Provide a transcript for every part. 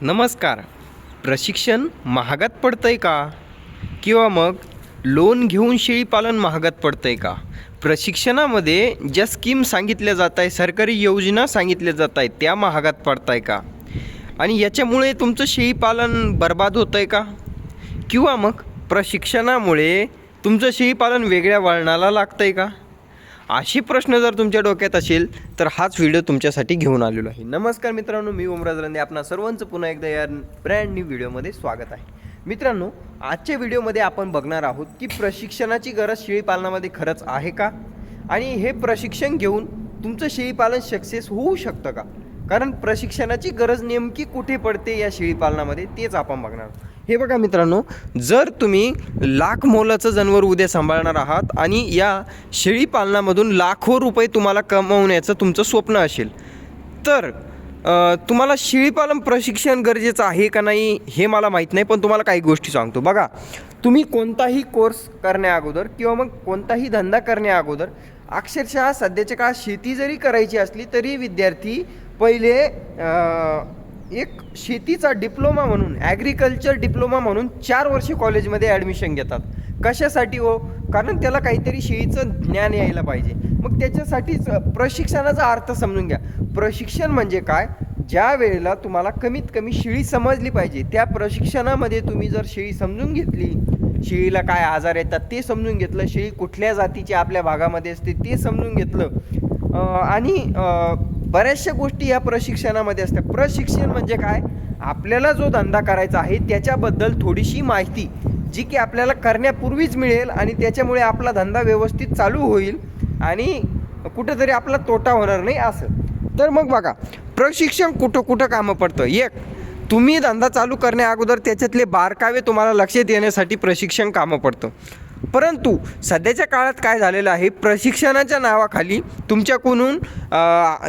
नमस्कार. प्रशिक्षण महागात पडतं आहे का? किंवा मग लोन घेऊन शेळीपालन महागात पडतं आहे का? प्रशिक्षणामध्ये ज्या स्कीम सांगितल्या जात आहे सरकारी योजना सांगितल्या जात आहेत त्या महागात पडत आहे का? आणि याच्यामुळे तुमचं शेळीपालन बर्बाद होतं आहे का? किंवा मग प्रशिक्षणामुळे तुमचं शेळीपालन वेगळ्या वळणाला लागतं आहे का? अशी प्रश्न जर तुमच्या डोक्यात असेल तर हाच व्हिडिओ तुमच्यासाठी घेऊन आलेलो आहे. नमस्कार मित्रांनो मी ओमराज रंदे. आपणा सर्वांचं पुन्हा एकदा या ब्रँड न्यू व्हिडिओमध्ये स्वागत आहे. मित्रांनो आजच्या व्हिडिओमध्ये आपण बघणार आहोत की प्रशिक्षणाची गरज शेळीपालनामध्ये खरंच आहे का? आणि हे प्रशिक्षण घेऊन तुमचं शेळीपालन सक्सेस होऊ शकतं का? कारण प्रशिक्षणाची गरज नेमकी कुठे पडते या शेळीपालनामध्ये तेच आपण बघणार आहोत. हे बघा मित्रांनो जर तुम्ही लाख मोलाचं जनावर उद्या सांभाळणार आहात आणि या शेळीपालनामधून लाखो रुपये तुम्हाला कमवण्याचं तुमचं स्वप्न असेल तर तुम्हाला शेळीपालन प्रशिक्षण गरजेचं आहे का नाही हे मला माहीत नाही पण तुम्हाला काही गोष्टी सांगतो. बघा तुम्ही कोणताही कोर्स करण्या अगोदर किंवा मग कोणताही धंदा करण्या अगोदर अक्षरशः सध्याच्या काळात शेती जरी करायची असली तरी विद्यार्थी पहिले एक शेतीचा डिप्लोमा म्हणून ॲग्रिकल्चर डिप्लोमा म्हणून चार वर्षे कॉलेजमध्ये ॲडमिशन घेतात. कशासाठी हो? कारण त्याला काहीतरी शेळीचं ज्ञान यायला पाहिजे. मग त्याच्यासाठीच प्रशिक्षणाचा अर्थ समजून घ्या. प्रशिक्षण म्हणजे काय? ज्या वेळेला तुम्हाला कमीत कमी शेळी समजली पाहिजे त्या प्रशिक्षणामध्ये तुम्ही जर शेळी समजून घेतली शेळीला काय आजार येतात ते समजून घेतलं शेळी कुठल्या जातीची आपल्या भागामध्ये असते ते समजून घेतलं आणि बऱ्याचशा गोष्टी या प्रशिक्षणामध्ये असतात. प्रशिक्षण म्हणजे काय? आपल्याला जो धंदा करायचा आहे त्याच्याबद्दल थोडीशी माहिती जी की आपल्याला करण्यापूर्वीच मिळेल आणि त्याच्यामुळे आपला धंदा व्यवस्थित चालू होईल आणि कुठंतरी आपला तोटा होणार नाही असं. तर मग बघा प्रशिक्षण कुठं कुठं कामं पडतं? एक तुम्ही धंदा चालू करण्या अगोदर त्याच्यातले बारकावे तुम्हाला लक्षात येण्यासाठी प्रशिक्षण कामं पडतं. परंतु सध्याच्या काळात काय झालेलं आहे? प्रशिक्षणाच्या नावाखाली तुमच्याकडून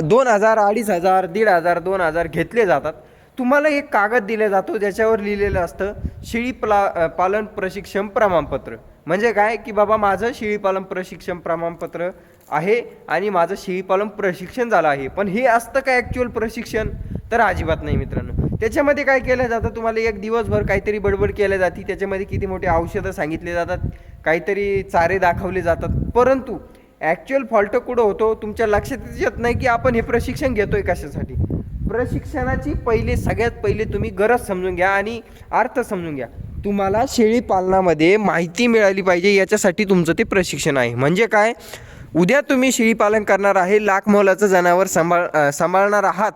दोन हजार अडीच हजार दीड हजार दोन हजार घेतले जातात. तुम्हाला एक कागद दिला जातो ज्याच्यावर लिहिलेलं असतं शेळी प्ला पालन प्रशिक्षण प्रमाणपत्र. म्हणजे काय? की बाबा माझं शेळीपालन प्रशिक्षण प्रमाणपत्र आहे आणि माझं शेळीपालन प्रशिक्षण झालं आहे. पण हे असतं का ॲक्च्युअल प्रशिक्षण? तर अजिबात नाही मित्रांनो. त्याच्यामध्ये काय केलं जातं? तुम्हाला एक दिवसभर काहीतरी बडबड केल्या जाते. त्याच्यामध्ये किती मोठी औषधं सांगितले जातात. काहीतरी चारे दाखवले जातात. परंतु ॲक्च्युअल फॉल्ट कुठं होतो? तुमच्या लक्षात येत नाही की आपण हे प्रशिक्षण घेतो आहे कशासाठी? प्रशिक्षणाची पहिले सगळ्यात पहिले तुम्ही गरज समजून घ्या आणि अर्थ समजून घ्या. तुम्हाला शेळी पालनामध्ये माहिती मिळाली पाहिजे. याच्यासाठी तुमचं ते प्रशिक्षण आहे. म्हणजे काय? उद्या तुम्ही शेळीपालन करणार आहे लाख मोलाचं जनावर सांभाळ सांभाळणार आहात.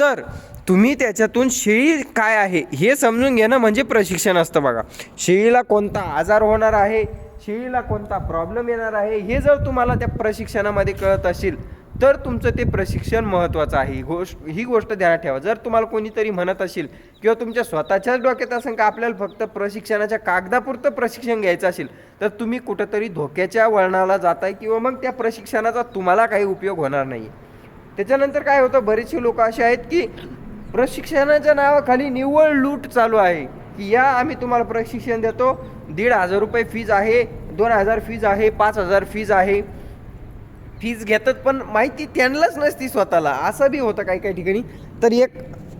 तर तुम्ही त्याच्यातून शेळी काय आहे हे समजून घेणं म्हणजे प्रशिक्षण असतं बघा. शेळीला कोणता आजार होणार आहे? शेळीला कोणता प्रॉब्लेम येणार आहे? हे जर तुम्हाला त्या प्रशिक्षणामध्ये कळत असेल तर तुमचं ते प्रशिक्षण महत्त्वाचं आहे. ही गोष्ट ही गोष्ट ध्यानात ठेवा. जर तुम्हाला कोणीतरी म्हणत असेल किंवा तुमच्या स्वतःच्याच डोक्यात असेल का आपल्याला फक्त प्रशिक्षणाच्या कागदापुरतं प्रशिक्षण घ्यायचं असेल तर तुम्ही कुठंतरी धोक्याच्या वळणाला जाताय किंवा मग त्या प्रशिक्षणाचा तुम्हाला काही उपयोग होणार नाही त्याच्यानंतर काय होतं? बरेचसे लोक असे आहेत की प्रशिक्षणाच्या नावाखाली निव्वळ लूट चालू आहे. की या आम्ही तुम्हाला प्रशिक्षण देतो. दीड हजार रुपये फीज आहे दोन हजार फीज आहे पाच हजार फीज आहे. फीज घेतात पण माहिती त्यांनाच नसती स्वतःला. असं बी होतं काही काही ठिकाणी. तर एक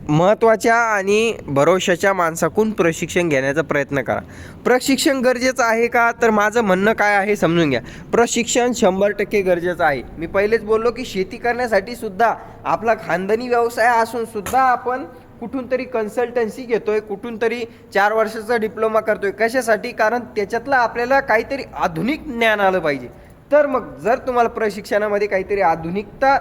महत्त्वाच्या आणि भरोशाच्या माणसाकडून प्रशिक्षण घेण्याचा प्रयत्न करा. प्रशिक्षण गरजेचं आहे का? तर माझं म्हणणं काय आहे समजून घ्या. प्रशिक्षण शंभर टक्के गरजेचं आहे. मी पहिलेच बोललो की शेती करण्यासाठी सुद्धा आपला खानदानी व्यवसाय असून सुद्धा आपण कुठून तरी कन्सल्टन्सी घेतोय कुठून तरी चार वर्षाचा डिप्लोमा करतोय. कशासाठी? कारण त्याच्यातलं आपल्याला काहीतरी आधुनिक ज्ञान आलं पाहिजे. तर मग जर तुम्हाला प्रशिक्षणामध्ये काहीतरी आधुनिकता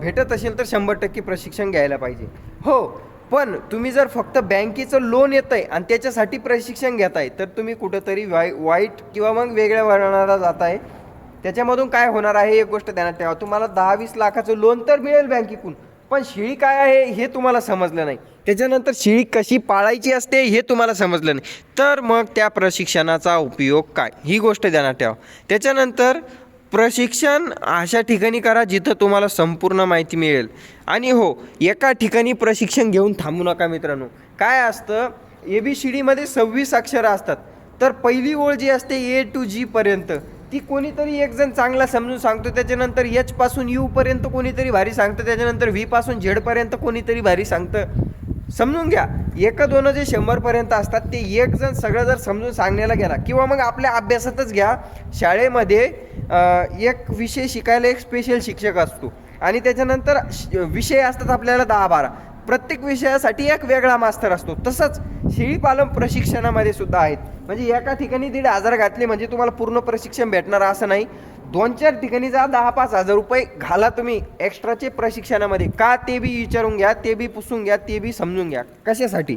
भेटत असेल तर शंभर टक्के प्रशिक्षण घ्यायला पाहिजे. हो पण तुम्ही जर फक्त बँकेचं लोन येत आहे आणि त्याच्यासाठी प्रशिक्षण घेत आहे तर तुम्ही कुठंतरी वाई वाईट किंवा मग वेगळ्या वर्णाला आहे त्याच्यामधून काय होणार आहे एक गोष्ट ध्यानात ठेवा. तुम्हाला दहा वीस लाखाचं लोन तर मिळेल बँकेकडून पण शिळी काय आहे हे तुम्हाला समजलं नाही. त्याच्यानंतर शिळी कशी पाळायची असते हे तुम्हाला समजलं नाही. तर मग त्या प्रशिक्षणाचा उपयोग काय? ही गोष्ट ध्यानात ठेवा. त्याच्यानंतर प्रशिक्षण अशा ठिकाणी करा जिथं तुम्हाला संपूर्ण माहिती मिळेल. आणि हो एका ठिकाणी प्रशिक्षण घेऊन थांबू नका मित्रांनो. काय असतं ए बी सी डीमध्ये सव्वीस अक्षरं असतात. तर पहिली ओळ जी असते ए टू जीपर्यंत ती कोणीतरी एक जण चांगला समजून सांगतो त्याच्यानंतर एचपासून यूपर्यंत कोणीतरी भारी सांगतं त्याच्यानंतर व्हीपासून झेडपर्यंत कोणीतरी भारी सांगतं. समजून घ्या. एक दोन जे शंभरपर्यंत असतात ते एक जण सगळं जर समजून सांगण्याला गेला किंवा मग आपल्या अभ्यासातच घ्या. शाळेमध्ये एक विषय शिकायला एक स्पेशल शिक्षक असतो. आणि त्याच्यानंतर श- विषय असतात आपल्याला दहा बारा. प्रत्येक विषयासाठी एक वेगळा मास्तर असतो. तसंच शेळीपालन प्रशिक्षणामध्ये सुद्धा आहेत. म्हणजे एका ठिकाणी दीड हजार घातले म्हणजे तुम्हाला पूर्ण प्रशिक्षण भेटणार असं नाही. दोन चार ठिकाणी जा दहा पाच हजार रुपये घाला तुम्ही एक्स्ट्राचे प्रशिक्षणामध्ये. का ते बी विचारून घ्या ते बी पुसून घ्या ते बी समजून घ्या. कशासाठी?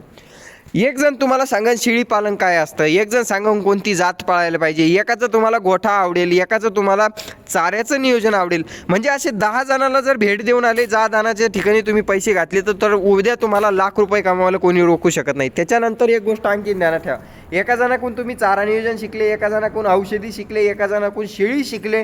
एक जण तुम्हाला सांगा शेळी पालन काय असतं एक जण सांगा कोणती जात पाळायला पाहिजे एकाचं तुम्हाला गोठा आवडेल एकाचं तुम्हाला चाऱ्याचं नियोजन आवडेल. म्हणजे असे दहा जणांना जर भेट देऊन आले जा दानाच्या ठिकाणी तुम्ही पैसे घातले तर तर उद्या तुम्हाला लाख रुपये कमावायला कोणी रोखू शकत नाही. त्याच्यानंतर एक गोष्ट आणखी ज्ञानात ठेवा. एका जणाकडून तुम्ही चारा नियोजन शिकले एका जणाकडून औषधी शिकले एका जणाकडून शेळी शिकले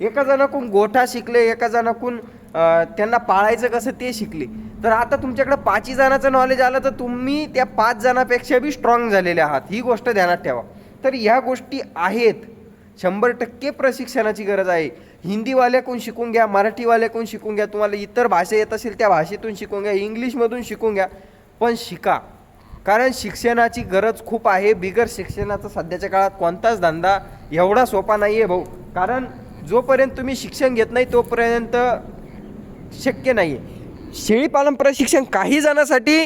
एका जणाकडून गोठा शिकले एका जणाकडून त्यांना पाळायचं कसं ते शिकले. तर आता तुमच्याकडे पाचही जणांचं नॉलेज आलं तर तुम्ही त्या पाच जणांपेक्षा बी स्ट्रॉंग झालेले आहात. ही गोष्ट ध्यानात ठेवा. तर ह्या गोष्टी आहेत. शंभर टक्के प्रशिक्षणाची गरज आहे. हिंदीवाल्याकडून शिकून घ्या मराठीवाल्याकडून शिकून घ्या तुम्हाला इतर भाषा येत असेल त्या भाषेतून शिकून घ्या इंग्लिशमधून शिकून घ्या पण शिका. कारण शिक्षणाची गरज खूप आहे. बिगर शिक्षणाचा सध्याच्या काळात कोणताच धंदा एवढा सोपा नाही आहे भाऊ. कारण जोपर्यंत तुम्ही शिक्षण घेत नाही तोपर्यंत शक्य नाही आहे शेळीपालन प्रशिक्षण काही जणांसाठी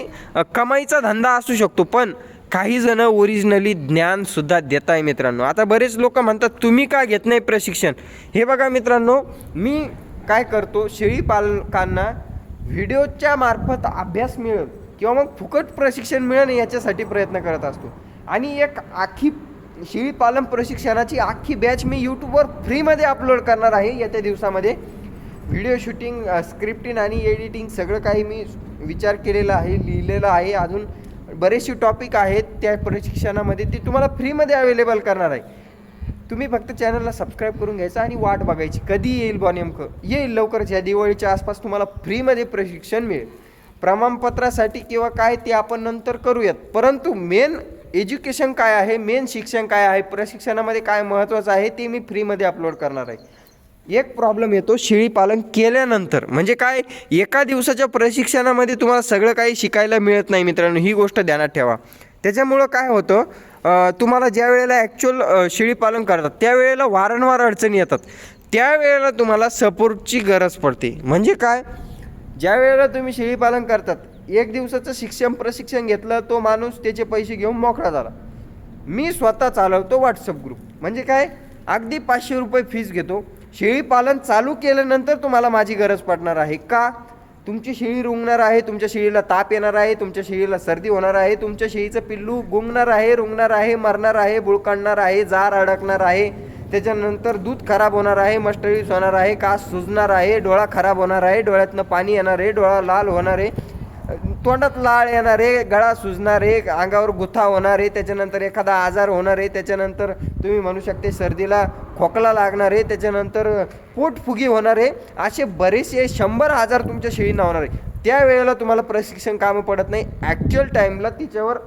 कमाईचा धंदा असू शकतो पण काही जण ओरिजिनली ज्ञानसुद्धा देत आहे मित्रांनो. आता बरेच लोक म्हणतात तुम्ही का घेत नाही प्रशिक्षण? हे बघा मित्रांनो मी काय करतो शेळीपालकांना व्हिडिओच्या मार्फत अभ्यास मिळेल किंवा मग फुकट प्रशिक्षण मिळेल याच्यासाठी प्रयत्न करत असतो. आणि एक आखी शेळीपालन प्रशिक्षणाची आखी बॅच मी यूट्यूबवर फ्रीमध्ये अपलोड करणार आहे येत्या दिवसामध्ये. व्हिडिओ शूटिंग स्क्रिप्टिंग आणि एडिटिंग सगळं काही मी विचार केलेला आहे लिहिलेलं आहे. अजून बरेचसे टॉपिक आहेत त्या प्रशिक्षणामध्ये ते तुम्हाला फ्रीमध्ये अवेलेबल करणार आहे. तुम्ही फक्त चॅनलला सबस्क्राईब करून घ्यायचं आणि वाट बघायची. कधी येईल बॉ नेमकं? येईल लवकरच. या दिवाळीच्या आसपास तुम्हाला फ्रीमध्ये प्रशिक्षण मिळेल. प्रमाणपत्रासाठी किंवा काय ते आपण नंतर करूयात. परंतु मेन एज्युकेशन काय आहे मेन शिक्षण काय आहे प्रशिक्षणामध्ये काय महत्त्वाचं आहे ते मी फ्रीमध्ये अपलोड करणार आहे. एक प्रॉब्लेम येतो शेळीपालन केल्यानंतर. म्हणजे काय? एका दिवसाच्या प्रशिक्षणामध्ये तुम्हाला सगळं काही शिकायला मिळत नाही मित्रांनो ही गोष्ट ध्यानात ठेवा. त्याच्यामुळं काय होतं तुम्हाला ज्या वेळेला ॲक्च्युअल शेळीपालन करतात त्यावेळेला वारंवार अडचणी येतात. त्यावेळेला तुम्हाला सपोर्टची गरज पडते. म्हणजे काय? ज्या वेळेला तुम्ही शेळीपालन करतात एक दिवसाचं शिक्षण प्रशिक्षण घेतलं तो माणूस त्याचे पैसे घेऊन मोकळा झाला. मी स्वतः चालवतो व्हॉट्सअप ग्रुप म्हणजे काय? अगदी पाचशे रुपये फीस घेतो. शेळीपालन चालू केल्यानंतर तुम्हाला माझी गरज पडणार आहे का? तुमची शेळी रुंगणार आहे तुमच्या शेळीला ताप येणार आहे तुमच्या शेळीला सर्दी होणार आहे तुमच्या शेळीचं पिल्लू गुंगणार आहे रुंगणार आहे मरणार आहे बुळकाणणार आहे जार अडकणार आहे त्याच्यानंतर दूध खराब होणार आहे मस्टरीज होणार आहे कास सुजणार आहे डोळा खराब होणार आहे डोळ्यातनं पाणी येणार आहे डोळा लाल होणार आहे तोंडात लाळ येणार आहे गळा सुजणार आहे अंगावर गुथा होणार आहे त्याच्यानंतर एखादा आजार होणार आहे त्याच्यानंतर तुम्ही म्हणू शकते सर्दीला खोकला लागणार आहे त्याच्यानंतर पोटफुगी होणार आहे असे बरेचसे शंभर आजार तुमच्या शेळींना होणार आहे. त्यावेळेला तुम्हाला प्रशिक्षण कामं पडत नाही. ॲक्च्युअल टाईमला तिच्यावर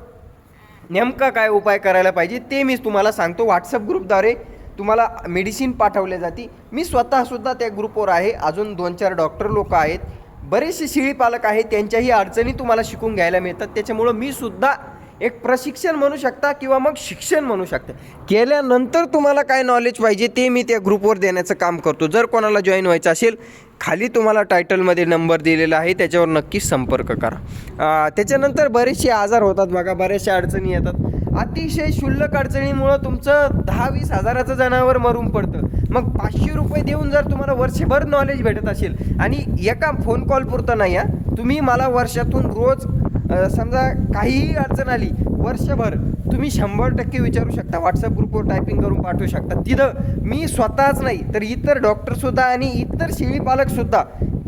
नेमका काय उपाय करायला पाहिजे ते मी तुम्हाला सांगतो. व्हॉट्सअप ग्रुपद्वारे तुम्हाला मेडिसिन पाठवल्या जाते. मी स्वतःसुद्धा त्या ग्रुपवर आहे. अजून दोन चार डॉक्टर लोक आहेत. बरेचसे शिळी पालक आहेत त्यांच्याही अडचणी तुम्हाला शिकून घ्यायला मिळतात. त्याच्यामुळं मी सुद्धा एक प्रशिक्षण म्हणू शकता किंवा मग शिक्षण म्हणू शकता. केल्यानंतर तुम्हाला काय नॉलेज पाहिजे ते मी त्या ग्रुपवर देण्याचं काम करतो. जर कोणाला जॉईन व्हायचं असेल खाली तुम्हाला टायटलमध्ये नंबर दिलेला आहे त्याच्यावर नक्की संपर्क करा. त्याच्यानंतर बरेचसे आजार होतात बघा बऱ्याचशा अडचणी येतात. अतिशय क्षुल्लक अडचणीमुळं तुमचं दहा वीस हजाराचं जनावर मरून पडतं. मग पाचशे रुपये देऊन जर तुम्हाला वर्षभर नॉलेज भेटत असेल आणि एका फोन कॉल पुरतं नाही हा. तुम्ही मला वर्षातून रोज समजा काहीही अडचण आली वर्षभर तुम्ही शंभर टक्के विचारू शकता व्हॉट्सअप ग्रुपवर टायपिंग करून पाठवू शकता. तिथं मी स्वतःच नाही तर इतर डॉक्टरसुद्धा आणि इतर शेळीपालकसुद्धा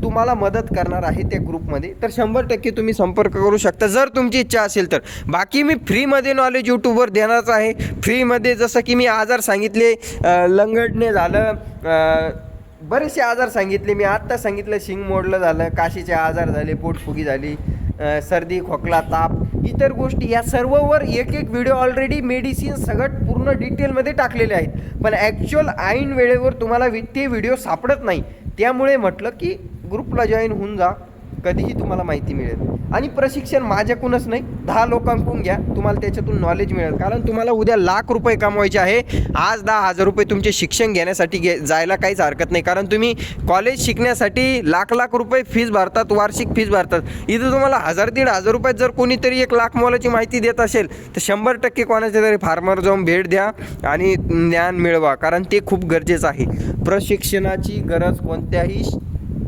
तुम्हाला मदत करणार आहे त्या ग्रुपमध्ये तर शंभर टक्के तुम्ही संपर्क करू शकता. जर तुमची इच्छा असेल तर. बाकी मी फ्रीमध्ये नॉलेज यूट्यूबवर देणारच आहे. फ्रीमध्ये जसं की मी आजार सांगितले लंगडणे झालं बरेचसे आजार सांगितले. मी आत्ता सांगितलं शिंग मोडलं झालं काशीचे आजार झाले पोटफुगी झाली सर्दी खोकला ताप इतर गोष्टी. या सर्ववर एक एक व्हिडिओ ऑलरेडी मेडिसिन सगळं पूर्ण डिटेलमध्ये टाकलेले आहेत. पण ॲक्च्युअल ऐन वेळेवर तुम्हाला ते व्हिडिओ सापडत नाही. त्यामुळे म्हटलं की ग्रुपला जॉईन होऊन जा. कधीही तुम्हाला माहिती मिळेल. आणि प्रशिक्षण माझ्याकडूनच नाही दहा लोकांकडून घ्या. तुम्हाला त्याच्यातून नॉलेज मिळेल. कारण तुम्हाला उद्या लाख रुपये कमवायचे आहे. आज दहा हजार रुपये तुमचे शिक्षण घेण्यासाठी घे जायला काहीच हरकत नाही. कारण तुम्ही कॉलेज शिकण्यासाठी लाख लाख रुपये फीज भरतात वार्षिक फीज भरतात. इथं तुम्हाला हजार दीड हजार रुपयात जर कोणीतरी एक लाख मोलाची माहिती देत असेल तर शंभर टक्के कोणाच्या तरी फार्मर जाऊन भेट द्या आणि ज्ञान मिळवा. कारण ते खूप गरजेचं आहे. प्रशिक्षणाची गरज कोणत्याही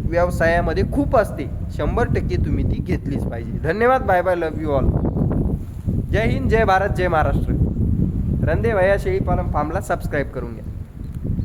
व्यवसायामध्ये खूप असते. शंभर टक्के तुम्ही ती घेतलीच पाहिजे. धन्यवाद. Bye bye love you all जय हिंद जय भारत जय महाराष्ट्र. रंदे भैया शेळी पालन फार्मला सबस्क्राईब करून घ्या.